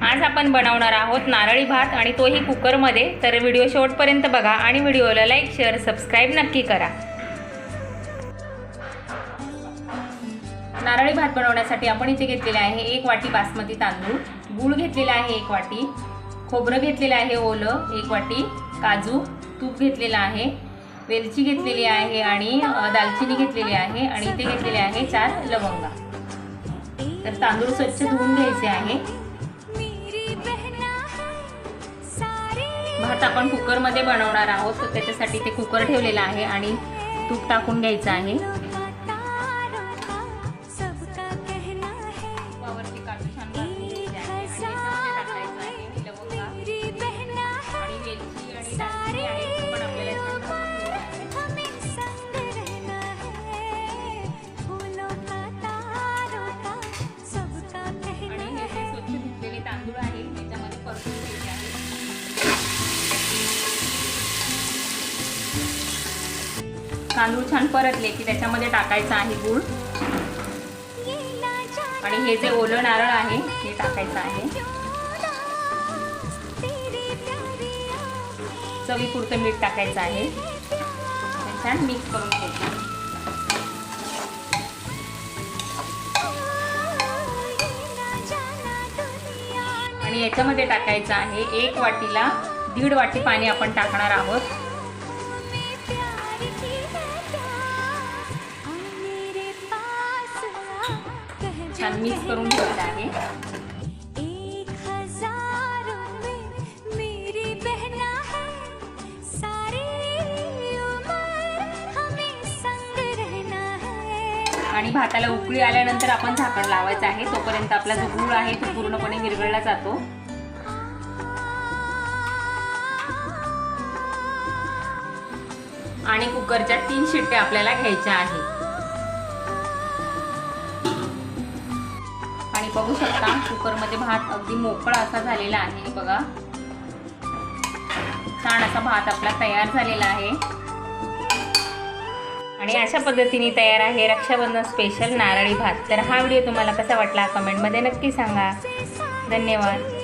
आज आपण बनवणार आहोत नारळी भात आणि तोही कुकरमध्ये. तर व्हिडिओ शेवटपर्यंत बघा आणि व्हिडिओला लाईक शेअर सबस्क्राईब नक्की करा. नारळी भात बनवण्यासाठी आपण इथे घेतलेले आहे एक वाटी बासमती तांदूळ गूळ घेतलेला आहे एक वाटी खोबरं घेतलेलं आहे ओलं एक वाटी काजू तूप घेतलेलं आहे वेलची घेतलेली आहे आणि दालचिनी घेतलेली आहे आणि इथे घेतलेले आहे चार लवंगा. तर तांदूळ स्वच्छ धुवून घ्यायचे आहे. भात आपण कुकरमध्ये बनवणार आहोत. तर त्याच्यासाठी ते कुकर ठेवलेलं आहे आणि तूप टाकून घ्यायचं आहे. तांदूळ छान परतले की त्याच्यामध्ये टाकायचं आहे गूळ. आणि हे जे ओलं नारळ आहे हे टाकायचं आहे. चवीपुरतं मीठ टाकायचं आहे. छान मिक्स करून घ्यायचं. आणि याच्यामध्ये टाकायचं आहे एक वाटीला दीड वाटी पाणी आपण टाकणार आहोत. छान मिक्स करून घ्यायचं आहे. आणि भाताला उकळी आल्यानंतर आपण झाकण लावायचं आहे. तोपर्यंत आपला जो गूळ आहे तो पूर्णपणे विरघळला जातो. आणि कुकरच्या तीन शिट्ट्या आपल्याला घ्यायच्या आहे आणि बघू शकता कुकरमध्ये भात अगदी मोकळा असा झालेला आहे. बघा. छान असा भात आपला तयार झालेला आहे. आणि अशा पद्धतीने तयार आहे रक्षाबंधन स्पेशल नारळी भात. तर हा व्हिडिओ तुम्हाला कसा वाटला? कमेंटमध्ये नक्की सांगा. धन्यवाद.